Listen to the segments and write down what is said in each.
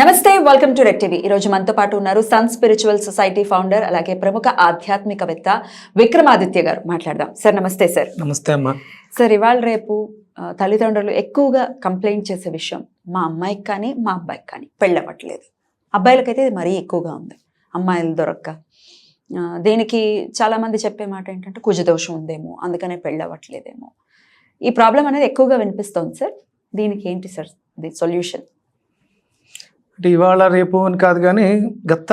నమస్తే welcome to red TV ఈ రోజు మనతో పాటు ఉన్నారు సన్ స్పిరిచువల్ సొసైటీ ఫౌండర్ అలాగే ప్రముఖ ఆధ్యాత్మికవేత్త విక్రమాదిత్య గారు. మాట్లాడదాం. సార్ నమస్తే సార్ నమస్తే అమ్మా. సార్ ఇవాళ రేపు తల్లిదండ్రులు ఎక్కువగా కంప్లైంట్ చేసే విషయం మా అమ్మాయికి కానీ మా అబ్బాయికి కానీ పెళ్ళవ్వట్లేదు. అబ్బాయిలకైతే ఇది మరీ ఎక్కువగా ఉంది. అమ్మాయిలు దొరక్క. దీనికి చాలా మంది చెప్పే మాట ఏంటంటే కుజదోషం ఉందేమో అందుకనే పెళ్ళవ్వట్లేదేమో. ఈ ప్రాబ్లం అనేది ఎక్కువగా వినిపిస్తోంది సార్ దీనికి ఏంటి సార్ ది సొల్యూషన్ అంటే ఇవాళ రేపు అని కాదు కానీ గత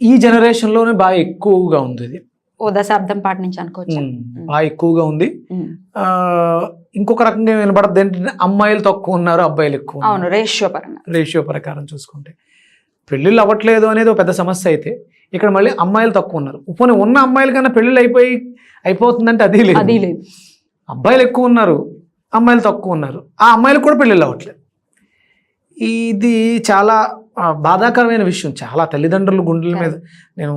ఈ జనరేషన్లోనే బాగా ఎక్కువగా ఉంది ఇది. ఓ దశాబ్దం పాటు నుంచి అనుకోవచ్చు. బాగా ఎక్కువగా ఉంది. ఇంకొక రకంగా వినబడద్దు ఏంటంటే అమ్మాయిలు తక్కువ ఉన్నారు అబ్బాయిలు ఎక్కువ అవును రేషియో పరంగా. రేషియో ప్రకారం చూసుకుంటే. పెళ్ళిళ్ళు అవ్వట్లేదు అనేది ఒక పెద్ద సమస్య అయితే ఇక్కడ మళ్ళీ అమ్మాయిలు తక్కువ ఉన్నారు. పోనీ ఉన్న అమ్మాయిల కన్నా పెళ్ళిళ్ళు అయిపోయి అయిపోతుందంటే అది లేదు. అది లేదు. అబ్బాయిలు ఎక్కువ ఉన్నారు అమ్మాయిలు తక్కువ ఉన్నారు. ఆ అమ్మాయిలు కూడా పెళ్ళిళ్ళు అవ్వట్లేదు. ఇది చాలా బాధాకరమైన విషయం. చాలా తల్లిదండ్రులు గుండెల మీద నేను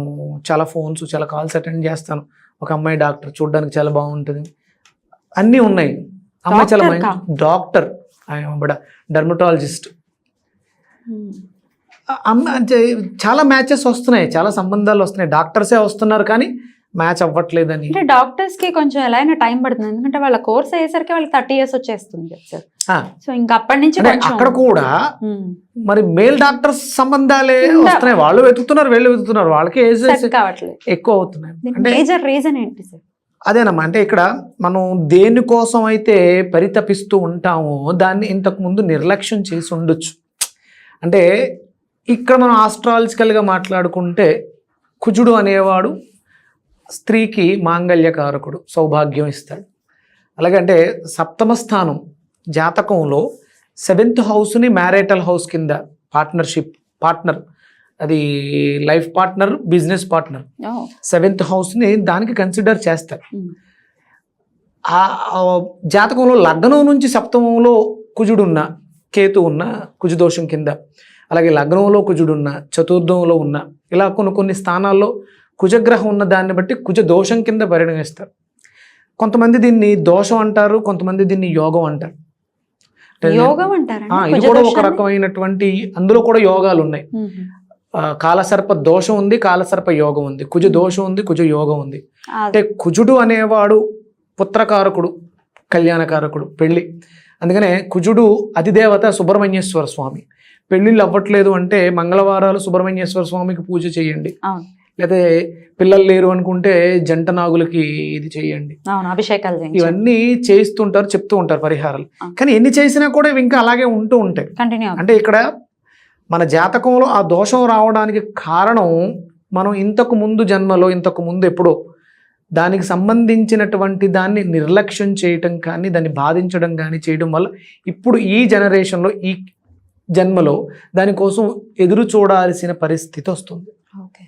చాలా ఫోన్స్ చాలా కాల్స్ అటెండ్ చేస్తాను. ఒక అమ్మాయి డాక్టర్ చూడడానికి చాలా బాగుంటుంది. అన్నీ ఉన్నాయి. అమ్మాయి చాలా? డాక్టర్. ఆయన డర్మటాలజిస్ట్. అమ్మ అంటే చాలా మ్యాచెస్ వస్తున్నాయి. చాలా సంబంధాలు వస్తున్నాయి. డాక్టర్సే వస్తున్నారు కానీ మ్యాచ్ అవ్వట్లేదని. అంటే డాక్టర్స్కి కొంచెం ఎలా అయినా టైం పడుతుంది. ఎందుకంటే వాళ్ళ కోర్స్ అయ్యేసరికి వాళ్ళకి థర్టీ ఇయర్స్ వచ్చేస్తుంది. సార్ సో ఇంకా అప్పటి నుంచి అక్కడ కూడా మరి మేల్ డాక్టర్స్ సంబంధాలే? వస్తున్నాయి. వాళ్ళు వెతుకుతున్నారు వీళ్ళు వెతుకుతున్నారు. వాళ్ళకి ఏజ్ కావట్లేదు. ఎక్కువ అవుతున్నాయి. మేజర్ రీజన్ ఏంటి సార్ అదేనమ్మా అంటే ఇక్కడ మనం దేనికోసం అయితే పరితపిస్తూ ఉంటామో దాన్ని ఇంతకు ముందు నిర్లక్ష్యం చేసి ఉండొచ్చు. అంటే ఇక్కడ మనం ఆస్ట్రాలజికల్గా మాట్లాడుకుంటే కుజుడు అనేవాడు స్త్రీకి మాంగళ్యకారకుడు సౌభాగ్యం ఇస్తాడు. అలాగే అంటే సప్తమ స్థానం జాతకంలో సెవెంత్ హౌస్ని మ్యారేటల్ హౌస్ కింద పార్ట్నర్షిప్ పార్ట్నర్ అది life partner business partner. Seventh హౌస్ని దానికి కన్సిడర్ చేస్తారు. ఆ జాతకంలో లగ్నం నుంచి సప్తమంలో కుజుడున్న కేతు ఉన్న కుజుదోషం కింద అలాగే లగ్నంలో కుజుడున్న చతుర్థంలో ఉన్న ఇలా కొన్ని కొన్ని స్థానాల్లో కుజగ్రహం ఉన్న దాన్ని బట్టి కుజ దోషం కింద పరిగణిస్తారు. కొంతమంది దీన్ని దోషం అంటారు కొంతమంది దీన్ని యోగం అంటారు. అంటే యోగం అంటారా ఇది కూడా ఒక రకమైనటువంటి అందులో కూడా యోగాలు ఉన్నాయి. కాలసర్ప దోషం ఉంది కాలసర్ప యోగం ఉంది. కుజ దోషం ఉంది కుజ యోగం ఉంది. అంటే కుజుడు అనేవాడు పుత్రకారకుడు కళ్యాణకారకుడు పెళ్ళి. అందుకనే కుజుడు అధిదేవత సుబ్రహ్మణ్యేశ్వర స్వామి. పెళ్ళిళ్ళు అవ్వట్లేదు అంటే మంగళవారాలు సుబ్రహ్మణ్యేశ్వర స్వామికి పూజ చేయండి. లేదా పిల్లలు లేరు అనుకుంటే జంట నాగులకి ఇది చేయండి. అభిషేకాలు ఇవన్నీ చేస్తుంటారు చెప్తూ ఉంటారు పరిహారాలు. కానీ ఎన్ని చేసినా కూడా ఇవి ఇంకా అలాగే ఉంటూ ఉంటాయి. కంటిన్యూ అంటే ఇక్కడ మన జాతకంలో ఆ దోషం రావడానికి కారణం మనం ఇంతకు ముందు జన్మలో ఇంతకు ముందు ఎప్పుడో దానికి సంబంధించినటువంటి దాన్ని నిర్లక్ష్యం చేయటం కానీ దాన్ని బాధించడం కానీ చేయడం వల్ల ఇప్పుడు ఈ జనరేషన్లో ఈ జన్మలో దానికోసం ఎదురు చూడాల్సిన పరిస్థితి వస్తుంది. ఓకే.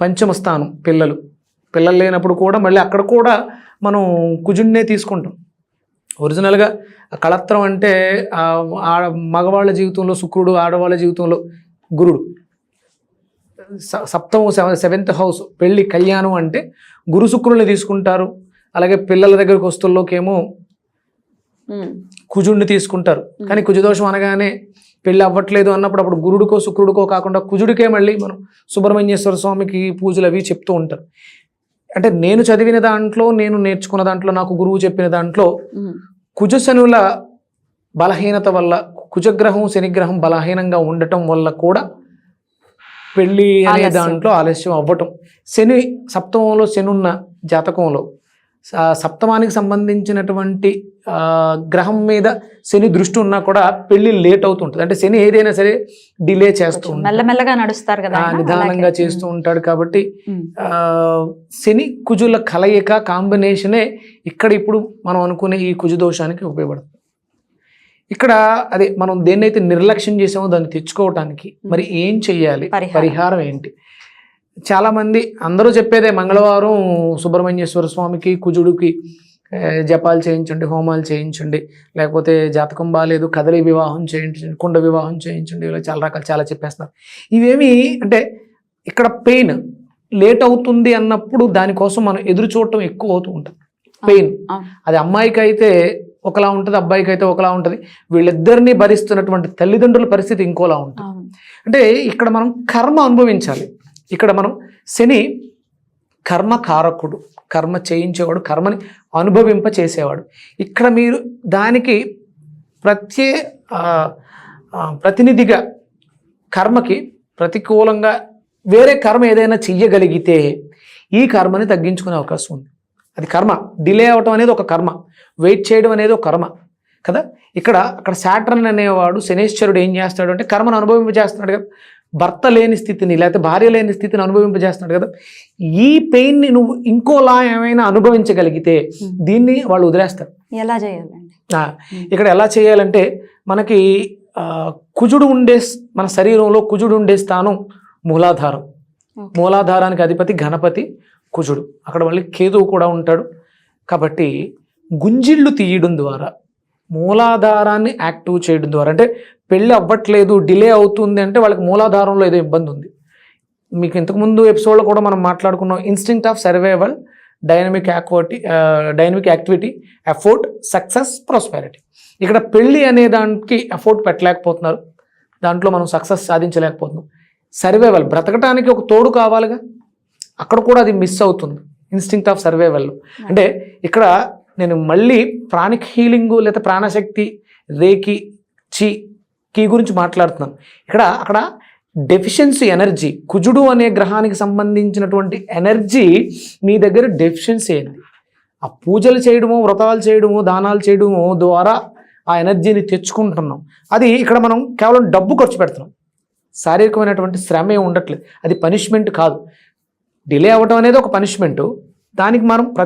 పంచమ స్థానం పిల్లలు. పిల్లలు లేనప్పుడు కూడా మళ్ళీ అక్కడ కూడా మనం కుజుడినే తీసుకుంటాం. ఒరిజినల్గా కళత్రం అంటే మగవాళ్ళ జీవితంలో శుక్రుడు ఆడవాళ్ళ జీవితంలో గురుడు. సప్తమ సెవ- సెవెంత్ హౌస్ పెళ్ళి కళ్యాణం అంటే గురు శుక్రుల్ని తీసుకుంటారు. అలాగే పిల్లల దగ్గరకు వస్తుల్లోకేమో కుజుడిని తీసుకుంటారు. కానీ కుజదోషం అనగానే పెళ్ళి అవ్వట్లేదు అన్నప్పుడు అప్పుడు గురుడికో శుక్రుడికో కాకుండా కుజుడికే మళ్ళీ మనం సుబ్రహ్మణ్యేశ్వర స్వామికి పూజలు అవి చెప్తూ ఉంటారు. అంటే నేను చదివిన దాంట్లో నేను నేర్చుకున్న దాంట్లో నాకు గురువు చెప్పిన దాంట్లో కుజశనుల బలహీనత వల్ల కుజగ్రహం శనిగ్రహం బలహీనంగా ఉండటం వల్ల కూడా పెళ్ళి అనే. దాంట్లో ఆలస్యం అవ్వటం. శని సప్తమంలో శని ఉన్న జాతకంలో సప్తమానికి సంబంధించినటువంటి గ్రహం మీద శని దృష్టి ఉన్నా కూడా పెళ్ళి లేట్ అవుతుంటుంది. అంటే శని ఏదైనా సరే డిలే చేస్తూ. మెల్లమెల్లగా నడుస్తారు కదా నిదానంగా. చేస్తూ ఉంటాడు కాబట్టి శని కుజుల కలయిక కాంబినేషనే ఇక్కడ ఇప్పుడు మనం అనుకునే ఈ కుజు దోషానికి ఉపయోగపడుతుంది. ఇక్కడ అదే మనం దేన్నైతే నిర్లక్ష్యం చేసామో దాన్ని తెచ్చుకోవటానికి మరి ఏం చెయ్యాలి. పరిహారం ఏంటి? చాలా మంది అందరూ చెప్పేదే మంగళవారం సుబ్రహ్మణ్యేశ్వర స్వామికి కుజుడికి జపాలు చేయించండి హోమాలు చేయించండి లేకపోతే జాతకం బాగాలేదు కదలి వివాహం చేయించండి కుండ వివాహం చేయించండి ఇలా చాలా రకాలు చాలా చెప్పేస్తున్నారు. ఇవేమి అంటే ఇక్కడ పెయిన్ లేట్ అవుతుంది అన్నప్పుడు దానికోసం మనం ఎదురు చూడటం ఎక్కువ అవుతూ ఉంటుంది. పెయిన్. అది అమ్మాయికి అయితే ఒకలా ఉంటుంది అబ్బాయికి అయితే ఒకలా ఉంటుంది వీళ్ళిద్దరిని భరిస్తున్నటువంటి తల్లిదండ్రుల పరిస్థితి ఇంకోలా ఉంటుంది. అంటే ఇక్కడ మనం కర్మ అనుభవించాలి. ఇక్కడ మనం శని కర్మ కారకుడు కర్మ చేయించేవాడు కర్మని అనుభవింప చేసేవాడు. ఇక్కడ మీరు దానికి ప్రత్యే ప్రతినిధిగా కర్మకి ప్రతికూలంగా వేరే కర్మ ఏదైనా చెయ్యగలిగితే ఈ కర్మని తగ్గించుకునే అవకాశం ఉంది. అది కర్మ. డిలే అవటం అనేది ఒక కర్మ. వెయిట్ చేయడం అనేది ఒక కర్మ. కదా? ఇక్కడ అక్కడ శాటర్న్ అనేవాడు శనేశ్వరుడు ఏం చేస్తాడు అంటే కర్మను అనుభవింపజేస్తున్నాడు కదా. భర్త లేని స్థితిని లేకపోతే భార్య లేని స్థితిని అనుభవింపజేస్తున్నాడు కదా. ఈ పెయిన్ని నువ్వు ఇంకోలా ఏమైనా అనుభవించగలిగితే దీన్ని వాళ్ళు వదిలేస్తారు. ఎలా చేయాలండి? ఇక్కడ ఎలా చేయాలంటే మనకి కుజుడు ఉండే మన శరీరంలో కుజుడు ఉండే స్థానం మూలాధారం. మూలాధారానికి అధిపతి గణపతి కుజుడు. అక్కడ మళ్ళీ కేతువు కూడా ఉంటాడు. కాబట్టి గుంజిళ్ళు తీయడం ద్వారా మూలాధారాన్ని యాక్టివ్ చేయడం ద్వారా అంటే పెళ్ళి అవ్వట్లేదు డిలే అవుతుంది అంటే వాళ్ళకి మూలాధారంలో ఏదో ఇబ్బంది ఉంది. మీకు ఇంతకుముందు ఎపిసోడ్లో కూడా మనం మాట్లాడుకున్నాం instinct of survival dynamic activity dynamic activity effort success prosperity ఇక్కడ పెళ్ళి అనే దానికి ఎఫోర్ట్ పెట్టలేకపోతున్నారు. దాంట్లో మనం సక్సెస్ సాధించలేకపోతున్నాం. సర్వైవల్ బ్రతకటానికి ఒక తోడు కావాలిగా? అక్కడ కూడా అది మిస్ అవుతుంది ఇన్స్టింక్ట్ ఆఫ్ సర్వైవల్లో అంటే ఇక్కడ నేను మళ్ళీ ప్రాణిక్ హీలింగు లేదా ప్రాణశక్తి రేకి చి కీ గురించి మాట్లాడుతున్నాం. ఇక్కడ అక్కడ డెఫిషియన్సీ ఎనర్జీ కుజుడు అనే గ్రహానికి సంబంధించినటువంటి ఎనర్జీ మీ దగ్గర డెఫిషియన్సీ అయింది. ఆ పూజలు చేయడము వ్రతాలు చేయడము దానాలు చేయడము ద్వారా ఆ ఎనర్జీని తెచ్చుకుంటున్నాం. అది ఇక్కడ మనం కేవలం డబ్బు ఖర్చు పెడుతున్నాం. శారీరకమైనటువంటి శ్రమ ఏమి ఉండట్లేదు. అది పనిష్మెంట్ కాదు. డిలే అవ్వడం అనేది ఒక పనిష్మెంటు దానికి మనం ప్ర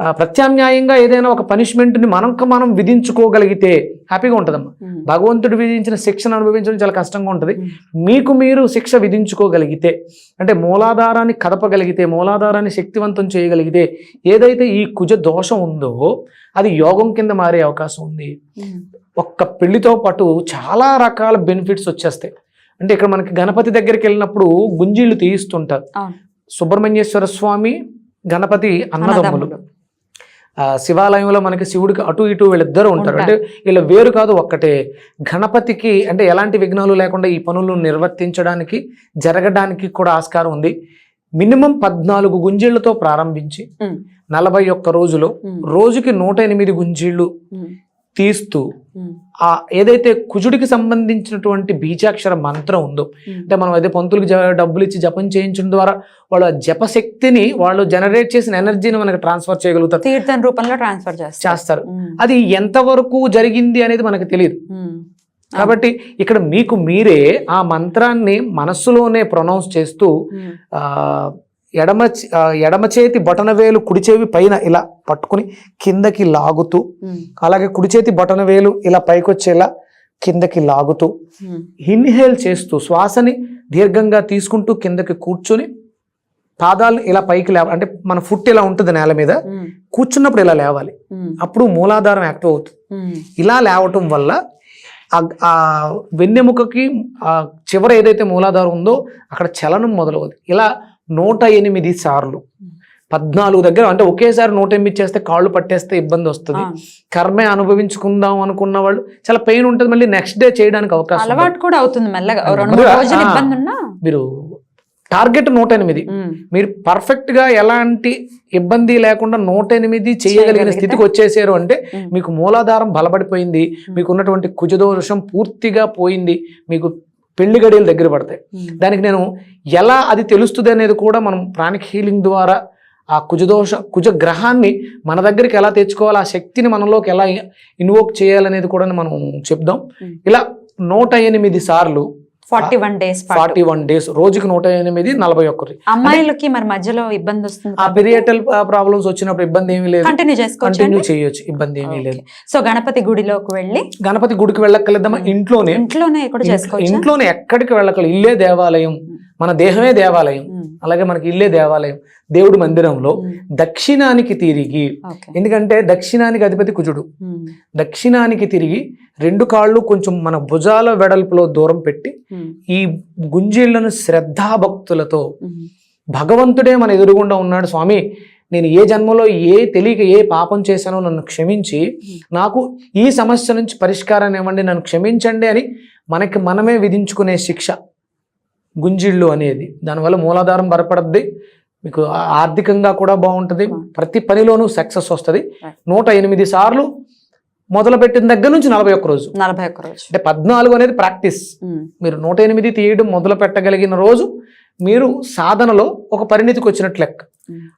ప్రత్యామ్నాయంగా ఏదైనా ఒక పనిష్మెంట్ని మనకు మనం విధించుకోగలిగితే హ్యాపీగా ఉంటుందమ్మా. భగవంతుడు విధించిన శిక్షను అనుభవించడం చాలా కష్టంగా ఉంటుంది. మీకు మీరు శిక్ష విధించుకోగలిగితే అంటే మూలాధారాన్ని కదపగలిగితే మూలాధారాన్ని శక్తివంతం చేయగలిగితే ఏదైతే ఈ కుజ దోషం ఉందో అది యోగం కింద మారే అవకాశం ఉంది. ఒక్క పెళ్ళితో పాటు చాలా రకాల బెనిఫిట్స్ వచ్చేస్తాయి. అంటే ఇక్కడ మనకి గణపతి దగ్గరికి వెళ్ళినప్పుడు గుంజీళ్ళు తీయిస్తుంటారు. సుబ్రహ్మణ్యేశ్వర స్వామి గణపతి అన్నదమ్ములు. శివాలయంలో మనకి శివుడికి అటు ఇటు వీళ్ళిద్దరు ఉంటారు అంటే. వీళ్ళ వేరు కాదు ఒక్కటే గణపతికి అంటే ఎలాంటి విఘ్నాలు లేకుండా ఈ పనులు నిర్వర్తించడానికి జరగడానికి కూడా ఆస్కారం ఉంది మినిమం పద్నాలుగు గుంజీళ్ళతో ప్రారంభించి. నలభై ఒక్క రోజులో. రోజుకి నూట ఎనిమిది గుంజీళ్ళు. తీస్తూ. ఆ ఏదైతే కుజుడికి సంబంధించినటువంటి బీజాక్షర మంత్రం ఉందో. అంటే మనం అదే పంతులకు జ- డబ్బులు ఇచ్చి జపం చేయించడం ద్వారా వాళ్ళ జపశక్తిని వాళ్ళు జనరేట్ చేసిన ఎనర్జీని మనకి ట్రాన్స్ఫర్ చేయగలుగుతారు తీర్థం రూపంలో ట్రాన్స్ఫర్ చేస్తారు. అది ఎంతవరకు జరిగింది అనేది మనకు తెలియదు. కాబట్టి ఇక్కడ మీకు మీరే ఆ మంత్రాన్ని మనస్సులోనే ప్రొనౌన్స్ చేస్తూ ఎడమ ఎడమ చేతి బొటనవేలు కుడి చెవి పైన ఇలా పట్టుకుని కిందకి లాగుతూ. అలాగే కుడి చేతి బొటనవేలు ఇలా పైకొచ్చేలా కిందకి లాగుతూ. ఇన్హేల్ చేస్తూ శ్వాసని దీర్ఘంగా తీసుకుంటూ కిందకి కూర్చొని పాదాలు ఇలా పైకి లేవ అంటే మన ఫుట్ ఇలా ఉంటుంది నేల మీద. కూర్చున్నప్పుడు ఇలా లేవాలి. అప్పుడు మూలాధారం యాక్టివ్ అవుతుంది. ఇలా లేవటం వల్ల ఆ- ఆ వెన్నెముకకి ఆ చివర ఏదైతే మూలాధారం ఉందో అక్కడ చలనం మొదలవుతుంది ఇలా నూట ఎనిమిది సార్లు పద్నాలుగు దగ్గర అంటే ఒకేసారి నూట ఎనిమిది చేస్తే కాళ్ళు పట్టేస్తే ఇబ్బంది వస్తుంది. కర్మే అనుభవించుకుందాం అనుకున్న వాళ్ళు చాలా పెయిన్ ఉంటుంది మళ్ళీ నెక్స్ట్ డే చేయడానికి అవకాశం. అలవాటు కూడా అవుతుంది మెల్లగా మీరు టార్గెట్ నూట ఎనిమిది. మీరు పర్ఫెక్ట్గా ఎలాంటి ఇబ్బంది లేకుండా నూట ఎనిమిది చేయగలిగిన? స్థితికి వచ్చేసారు అంటే. మీకు మూలాధారం బలపడిపోయింది మీకు ఉన్నటువంటి కుజదోషం పూర్తిగా పోయింది మీకు పెళ్ళి గడియలు దగ్గర పడతాయి. దానికి నేను ఎలా అది తెలుస్తుంది అనేది కూడా మనం ప్రాణిక్ హీలింగ్ ద్వారా ఆ కుజదోష కుజ గ్రహాన్ని మన దగ్గరికి ఎలా తెచ్చుకోవాలి ఆ శక్తిని మనలోకి ఎలా ఇన్వోక్ చేయాలనేది కూడా మనం చెప్దాం. ఇలా నూట ఎనిమిది సార్లు forty one days forty one days రోజుకి నూట ఎనిమిది నలభై ఒక్కటి. అమ్మాయిలకి మరి మధ్యలో ఇబ్బంది వస్తుంది ఆ పీరియటల్ ప్రాబ్లమ్స్ వచ్చినప్పుడు ఇబ్బంది ఏమీ లేదు. కంటిన్యూ చేసుకోవచ్చు కంటిన్యూ చేయొచ్చు ఇబ్బంది ఏమీ లేదు. సో గణపతి గుడిలోకి వెళ్ళి గణపతి గుడికి వెళ్ళక్కర్లేదమ్మా ఇంట్లోనే. ఇంట్లోనే కూడా చేసుకోవచ్చు? ఇంట్లోనే ఎక్కడికి వెళ్ళక్కర్లేదు ఇల్లే దేవాలయం. మన దేహమే దేవాలయం. అలాగే మనకి ఇల్లే దేవాలయం. దేవుడి మందిరంలో దక్షిణానికి తిరిగి ఎందుకంటే దక్షిణానికి అధిపతి కుజుడు. దక్షిణానికి తిరిగి రెండు కాళ్ళు కొంచెం మన భుజాల వెడల్పులో దూరం పెట్టి. ఈ గుంజీళ్ళను శ్రద్ధాభక్తులతో. భగవంతుడే మన ఎదురుగుండా ఉన్నాడు. స్వామి నేను ఏ జన్మలో ఏ తెలియక ఏ పాపం చేశానో నన్ను క్షమించి నాకు ఈ సమస్య నుంచి పరిష్కారాన్ని ఇవ్వండి నన్ను క్షమించండి అని మనకి మనమే విధించుకునే శిక్ష. గుంజిళ్ళు అనేది. దానివల్ల మూలాధారం బలపడద్ది. మీకు ఆర్థికంగా కూడా బాగుంటుంది. ప్రతి పనిలోనూ సక్సెస్ వస్తుంది. నూట ఎనిమిది సార్లు మొదలుపెట్టిన దగ్గర నుంచి నలభై ఒక్క రోజు. నలభై ఒక్క రోజు. అంటే పద్నాలుగు అనేది ప్రాక్టీస్. మీరు నూట ఎనిమిది తీయడం మొదలు పెట్టగలిగిన రోజు మీరు సాధనలో ఒక పరిణితికి వచ్చినట్లు లెక్క.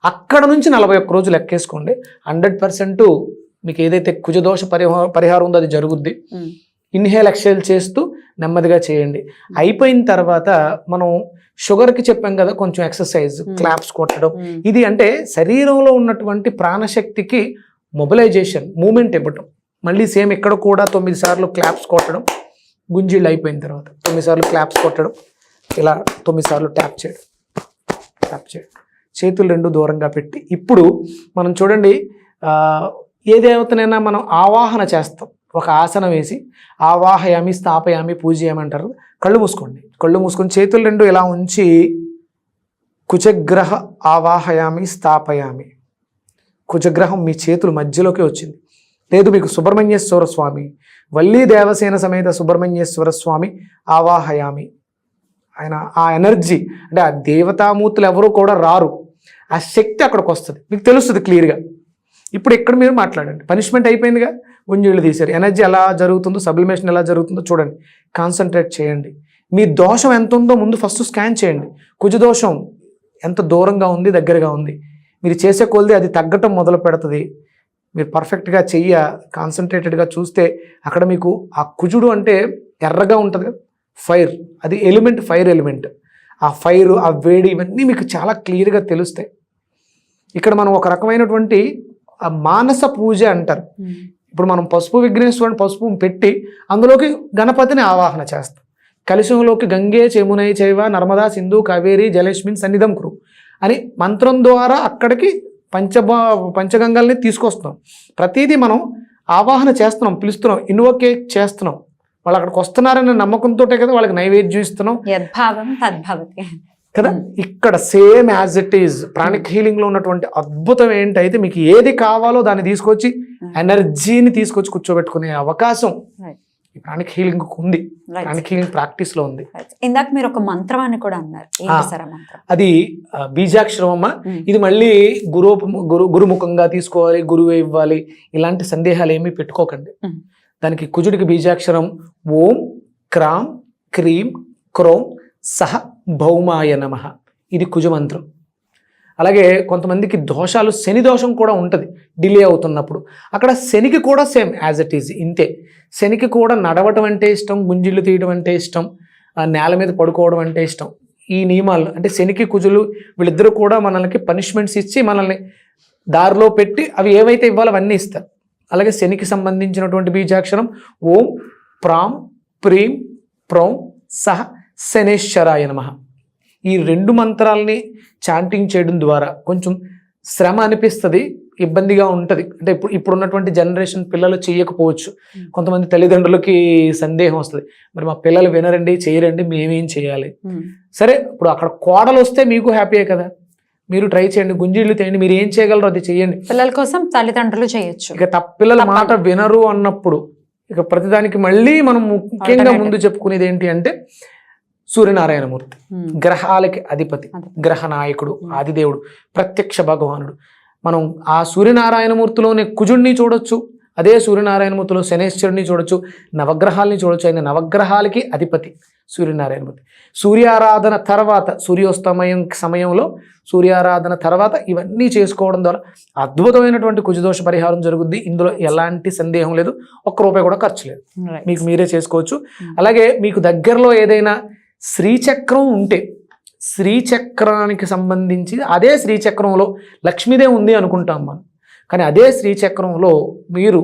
అక్కడ నుంచి నలభై ఒక్క రోజు లెక్కేసుకోండి. హండ్రెడ్ పర్సెంట్ మీకు ఏదైతే కుజదోష పరిహారం పరిహారం ఉందో అది జరుగుద్ది. ఇన్హేల్ ఎక్సేల్ చేస్తూ నెమ్మదిగా చేయండి. అయిపోయిన తర్వాత మనం షుగర్కి చెప్పాం కదా కొంచెం ఎక్సర్సైజ్. క్లాప్స్ కొట్టడం. ఇది అంటే శరీరంలో ఉన్నటువంటి ప్రాణశక్తికి మొబిలైజేషన్ మూమెంట్ ఇవ్వటం. మళ్ళీ సేమ్ ఇక్కడ కూడా తొమ్మిది సార్లు క్లాప్స్ కొట్టడం. గుంజీళ్ళు అయిపోయిన తర్వాత తొమ్మిది సార్లు క్లాప్స్ కొట్టడం. ఇలా తొమ్మిది సార్లు ట్యాప్ చేయడం. ట్యాప్ చేయడం. చేతులు రెండు దూరంగా పెట్టి ఇప్పుడు మనం చూడండి ఏ దేవతనైనా మనం ఆవాహన చేస్తాం. ఒక ఆసనం వేసి ఆవాహయామి స్థాపయామి పూజయామి అంటారు. కళ్ళు మూసుకోండి. కళ్ళు మూసుకొని చేతులు రెండు ఇలా ఉంచి కుజగ్రహ ఆవాహయామి స్థాపయామి. కుజగ్రహం మీ చేతుల మధ్యలోకి వచ్చింది. లేదు మీకు సుబ్రహ్మణ్యేశ్వర స్వామి వల్లీ దేవసేన సమేత సుబ్రహ్మణ్యేశ్వర స్వామి ఆవాహయామి. ఆయన ఆ ఎనర్జీ అంటే ఆ దేవతామూర్తులు ఎవరు కూడా రారు. ఆ శక్తి అక్కడికి వస్తుంది. మీకు తెలుస్తుంది క్లియర్గా. ఇప్పుడు ఎక్కడ మీరు మాట్లాడండి. పనిష్మెంట్ అయిపోయిందిగా? గుంజీళ్ళు తీశారు. ఎనర్జీ ఎలా జరుగుతుందో సబ్లిమేషన్ ఎలా జరుగుతుందో చూడండి. కాన్సన్ట్రేట్ చేయండి. మీ దోషం ఎంత ఉందో ముందు ఫస్ట్ స్కాన్ చేయండి. కుజ దోషం ఎంత దూరంగా ఉంది దగ్గరగా ఉంది. మీరు చేసే కొలిది అది తగ్గటం మొదలు పెడుతుంది. మీరు పర్ఫెక్ట్గా చెయ్య కాన్సన్ట్రేటెడ్గా చూస్తే అక్కడ మీకు ఆ కుజుడు అంటే ఎర్రగా ఉంటుంది కదా. ఫైర్ అది ఎలిమెంట్ ఫైర్ ఎలిమెంట్ ఆ ఫైర్ ఆ వేడి ఇవన్నీ మీకు చాలా క్లియర్గా తెలుస్తాయి. ఇక్కడ మనం ఒక రకమైనటువంటి మానస పూజ అంటారు. ఇప్పుడు మనం పసుపు విఘ్నేశ్వరుని పసుపు పెట్టి అందులోకి గణపతిని ఆవాహన చేస్తాం. కలుషంలోకి గంగే చెమునై చైవ నర్మదా సింధు కావేరి జలక్ష్మిని సన్నిధం కురు అని మంత్రం ద్వారా అక్కడికి పంచ పంచగంగల్ని తీసుకొస్తున్నాం. ప్రతిదీ మనం ఆవాహన చేస్తున్నాం పిలుస్తున్నాం ఇన్వోకేట్ చేస్తున్నాం. వాళ్ళు అక్కడికి వస్తున్నారనే నమ్మకంతో కదా వాళ్ళకి నైవేద్యం ఇస్తున్నాం. యద్భావం తద్భవతి. కదా? ఇక్కడ same as it is pranic హీలింగ్లో ఉన్నటువంటి అద్భుతం ఏంటైతే మీకు ఏది కావాలో దాన్ని తీసుకొచ్చి ఎనర్జీని తీసుకొచ్చి కూర్చోబెట్టుకునే అవకాశం. ఈ ప్రాణిక్ హీలింగ్ ఉంది. ప్రాణిక్ హీలింగ్ ప్రాక్టీస్లో ఉంది. ఇందాక మీరు ఒక మంత్రం అని కూడా అన్నారు. అది బీజాక్షరం అమ్మ ఇది మళ్ళీ గురు గురు గురుముఖంగా తీసుకోవాలి గురువే ఇవ్వాలి. ఇలాంటి సందేహాలు ఏమీ పెట్టుకోకండి. దానికి కుజుడికి బీజాక్షరం ఓం క్రాం క్రీం క్రోం సహ భౌమాయ నమ. ఇది కుజమంత్రం. అలాగే కొంతమందికి దోషాలు శని దోషం కూడా ఉంటుంది డిలే అవుతున్నప్పుడు. అక్కడ శనికి కూడా సేమ్ యాజ్ ఇట్ ఈజ్ ఇంతే. శనికి కూడా నడవటం అంటే ఇష్టం గుంజిళ్ళు తీయడం అంటే ఇష్టం ఆ నేల మీద పడుకోవడం అంటే ఇష్టం. ఈ నియమాలు అంటే శనికి కుజులు వీళ్ళిద్దరూ కూడా మనల్ని పనిష్మెంట్స్ ఇచ్చి మనల్ని దారిలో పెట్టి అవి ఏవైతే ఇవ్వాలో అవన్నీ ఇస్తారు. అలాగే శనికి సంబంధించినటువంటి బీజాక్షరం ఓం ప్రాం ప్రీం ప్రౌం సహ శనేశ్వరాయ నమ. ఈ రెండు మంత్రాలని చాంటింగ్ చేయడం ద్వారా కొంచెం శ్రమ అనిపిస్తుంది ఇబ్బందిగా ఉంటుంది. అంటే ఇప్పుడు ఇప్పుడు ఉన్నటువంటి జనరేషన్ పిల్లలు చేయకపోవచ్చు. కొంతమంది తల్లిదండ్రులకి సందేహం వస్తుంది. మరి మా పిల్లలు వినరండి చేయరండి మేమేం చేయాలి? సరే ఇప్పుడు అక్కడ కోడలు వస్తే మీకు హ్యాపీయే కదా. మీరు ట్రై చేయండి గుంజీళ్ళు తేయండి మీరు ఏం చేయగలరో అది చేయండి. పిల్లల కోసం తల్లిదండ్రులు చేయొచ్చు. ఇక పిల్లల. మాట వినరు అన్నప్పుడు ఇక ప్రతిదానికి మళ్ళీ మనం ముఖ్యంగా. ముందు చెప్పుకునేది ఏంటి అంటే సూర్యనారాయణమూర్తి గ్రహాలకి అధిపతి. గ్రహ నాయకుడు. ఆదిదేవుడు ప్రత్యక్ష భగవానుడు మనం ఆ సూర్యనారాయణమూర్తిలోని కుజుడిని చూడొచ్చు అదే సూర్యనారాయణమూర్తిలో శనేశ్వరుని చూడొచ్చు నవగ్రహాలని చూడొచ్చు ఆయన నవగ్రహాలకి అధిపతి సూర్యనారాయణమూర్తి సూర్యారాధన తర్వాత సూర్యోస్తమయం సమయంలో సూర్యారాధన తర్వాత ఇవన్నీ చేసుకోవడం ద్వారా అద్భుతమైనటువంటి కుజదోష పరిహారం జరుగుద్ది ఇందులో ఎలాంటి సందేహం లేదు ఒక్క రూపాయి కూడా ఖర్చు లేదు. మీకు మీరే చేసుకోవచ్చు. అలాగే మీకు దగ్గరలో ఏదైనా శ్రీచక్రం ఉంటే శ్రీచక్రానికి సంబంధించి అదే శ్రీచక్రంలో లక్ష్మీదే ఉంది అనుకుంటాం మనం. కానీ అదే శ్రీచక్రంలో మీరు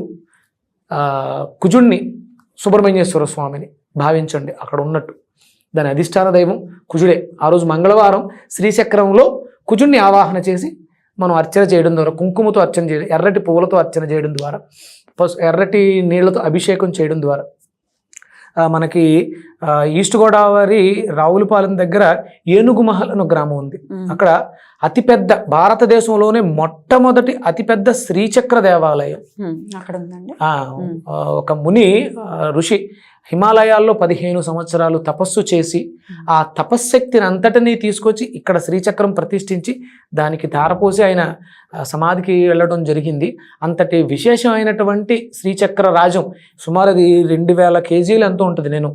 కుజుణ్ణి సుబ్రహ్మణ్యేశ్వర స్వామిని భావించండి. అక్కడ ఉన్నట్టు. దాని అధిష్టాన దైవం కుజుడే. ఆ రోజు మంగళవారం శ్రీచక్రంలో కుజుణ్ణి ఆవాహన చేసి మనం అర్చన చేయడం ద్వారా కుంకుమతో అర్చన చేయడం ఎర్రటి పువ్వులతో అర్చన చేయడం ద్వారా ఎర్రటి నీళ్ళతో అభిషేకం చేయడం ద్వారా మనకి ఈస్ట్ గోదావరి రావులపాలెం దగ్గర ఏనుగు మహల్ అనే గ్రామం ఉంది. అక్కడ అతిపెద్ద భారతదేశంలోనే మొట్టమొదటి అతిపెద్ద శ్రీచక్ర దేవాలయం. అక్కడ ఉందండి ఒక ముని ఋషి హిమాలయాల్లో పదిహేను సంవత్సరాలు తపస్సు చేసి ఆ తపశ్శక్తిని అంతటినీ తీసుకొచ్చి ఇక్కడ శ్రీచక్రం ప్రతిష్ఠించి దానికి ధారపోసి ఆయన సమాధికి వెళ్ళడం జరిగింది. అంతటి విశేషమైనటువంటి శ్రీచక్ర రాజం సుమారు అది రెండు వేల కేజీలు ఎంతో ఉంటుంది. నేను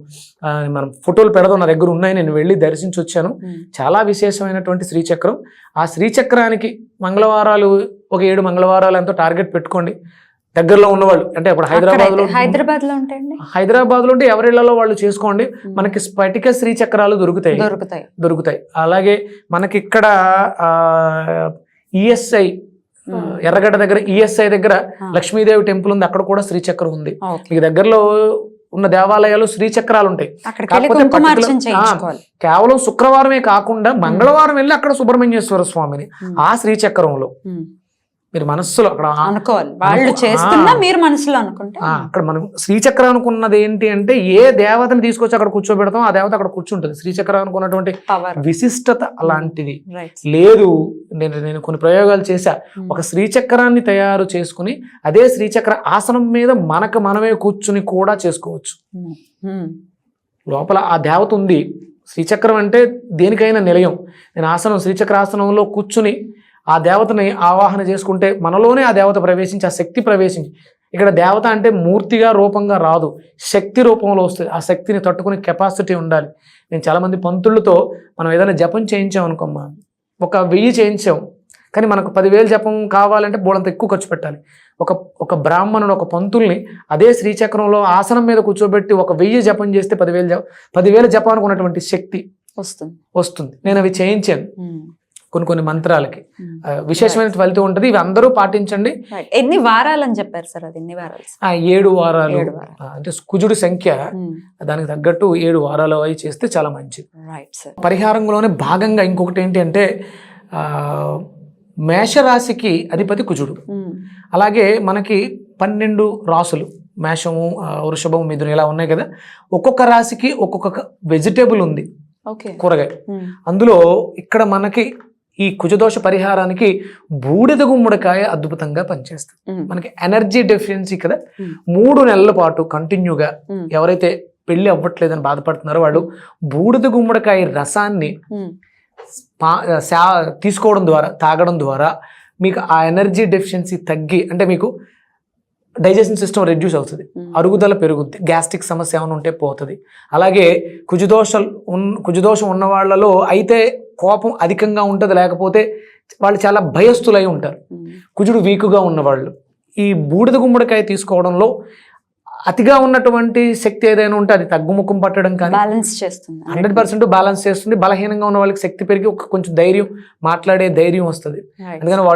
మనం ఫోటోలు పెడదాం నా దగ్గర ఉన్నాయి నేను వెళ్ళి దర్శించి వచ్చాను. చాలా విశేషమైనటువంటి శ్రీచక్రం. ఆ శ్రీచక్రానికి మంగళవారాలు ఒక ఏడు మంగళవారాలు ఎంతో టార్గెట్ పెట్టుకోండి. దగ్గరలో ఉన్నవాళ్ళు అంటే ఇప్పుడు హైదరాబాద్లో హైదరాబాద్లో ఉంటాయండి హైదరాబాద్లో ఉంటే ఎవరిళ్ళలో వాళ్ళు చేసుకోండి. మనకి స్ఫటిక శ్రీచక్రాలు దొరుకుతాయి. దొరుకుతాయి. దొరుకుతాయి. అలాగే మనకి ఇక్కడ ఈఎస్ఐ ఉమ్. ఎర్రగడ్డ దగ్గర ఈఎస్ఐ దగ్గర ఆ. లక్ష్మీదేవి టెంపుల్ ఉంది. అక్కడ కూడా శ్రీచక్రం ఉంది. మీకు దగ్గరలో ఉన్న దేవాలయాలు శ్రీచక్రాలు ఉంటాయి కేవలం శుక్రవారమే కాకుండా మంగళవారం వెళ్ళి అక్కడ సుబ్రహ్మణ్యేశ్వర స్వామిని. ఆ శ్రీచక్రంలో. మీరు మనస్సులో అక్కడ అనుకోవాలి. వాళ్ళు చేస్తున్నా. మీరు మనసులో అనుకుంటే అక్కడ మనం శ్రీచక్రానికి ఉన్నది ఏంటి అంటే ఏ దేవతని తీసుకొచ్చి అక్కడ కూర్చోబెడతాం ఆ దేవత అక్కడ కూర్చుంటుంది. శ్రీచక్రానికి ఉన్నటువంటి పవర్ విశిష్టత అలాంటిది. లేదు నేను నేను కొన్ని ప్రయోగాలు చేశా. ఒక శ్రీచక్రాన్ని తయారు చేసుకుని అదే శ్రీచక్ర ఆసనం మీద మనకు మనమే కూర్చుని కూడా చేసుకోవచ్చు. లోపల ఆ దేవత ఉంది. శ్రీచక్రం అంటే దేనికైనా నిలయం. నేను ఆసనం శ్రీచక్ర ఆసనంలో కూర్చుని ఆ దేవతని ఆవాహన చేసుకుంటే మనలోనే ఆ దేవత ప్రవేశించి ఆ శక్తి ప్రవేశించి. ఇక్కడ దేవత అంటే మూర్తిగా రూపంగా రాదు. శక్తి రూపంలో వస్తుంది. ఆ శక్తిని తట్టుకునే కెపాసిటీ ఉండాలి. నేను చాలామంది పంతులతో మనం ఏదైనా జపం చేయించాం అనుకోమ్మా. ఒక వెయ్యి చేయించాం. కానీ మనకు పదివేలు జపం కావాలంటే బోడంత ఎక్కువ ఖర్చు పెట్టాలి. ఒక ఒక బ్రాహ్మణుడు ఒక పంతుల్ని అదే శ్రీచక్రంలో ఆసనం మీద కూర్చోబెట్టి ఒక వెయ్యి జపం చేస్తే పదివేలు జప పదివేల జపానికి ఉన్నటువంటి శక్తి వస్తుంది. వస్తుంది. నేను అవి చేయించాను. కొన్ని కొన్ని మంత్రాలకి. ఆ, విశేషమైన ఫలితం ఉంటుంది. ఇవి అందరూ పాటించండి. ఎన్ని వారాలు అని చెప్పారు సార్ అది? ఎన్ని వారాలు ఏడు వారాలు. అంటే కుజుడు సంఖ్య దానికి తగ్గట్టు ఏడు వారాలు అవి చేస్తే చాలా మంచిది. పరిహారంలోనే భాగంగా ఇంకొకటి ఏంటి అంటే మేషరాశికి అధిపతి కుజుడు. అలాగే మనకి పన్నెండు రాసులు మేషము ఆ, వృషభం మిథునం ఇలా ఉన్నాయి కదా. ఒక్కొక్క రాశికి ఒక్కొక్క వెజిటేబుల్ ఉంది. ఓకే కూరగాయ. అందులో ఇక్కడ మనకి ఈ కుజదోష పరిహారానికి బూడిద గుమ్మడికాయ అద్భుతంగా పనిచేస్తుంది. మనకి ఎనర్జీ డెఫిషియన్సీ కదా. మూడు నెలల పాటు కంటిన్యూగా ఎవరైతే పెళ్ళి అవ్వట్లేదని బాధపడుతున్నారో వాళ్ళు బూడిద గుమ్మడికాయ రసాన్ని తీసుకోవడం ద్వారా తాగడం ద్వారా మీకు ఆ ఎనర్జీ డెఫిషియన్సీ తగ్గి అంటే మీకు డైజెషన్ సిస్టమ్ రెడ్యూస్ అవుతుంది. అరుగుదల పెరుగుద్ది. గ్యాస్ట్రిక్ సమస్య ఏమైనా ఉంటే పోతుంది. అలాగే కుజదోషం ఉన్ కుజదోషం ఉన్న వాళ్ళలో అయితే కోపం అధికంగా ఉంటుంది లేకపోతే వాళ్ళు చాలా భయస్థులై ఉంటారు. కుజుడు వీకుగా ఉన్నవాళ్ళు. ఈ బూడిద గుమ్మడికాయ తీసుకోవడంలో అతిగా ఉన్నటువంటి శక్తి ఏదైనా ఉంటే అది తగ్గుముఖం పట్టడం కానీ బ్యాలెన్స్ చేస్తుంది. హండ్రెడ్ పర్సెంట్ బ్యాలెన్స్ చేస్తుంది. బలహీనంగా ఉన్న వాళ్ళకి శక్తి పెరిగి ఒక కొంచెం ధైర్యం మాట్లాడే ధైర్యం వస్తుంది. అందుకని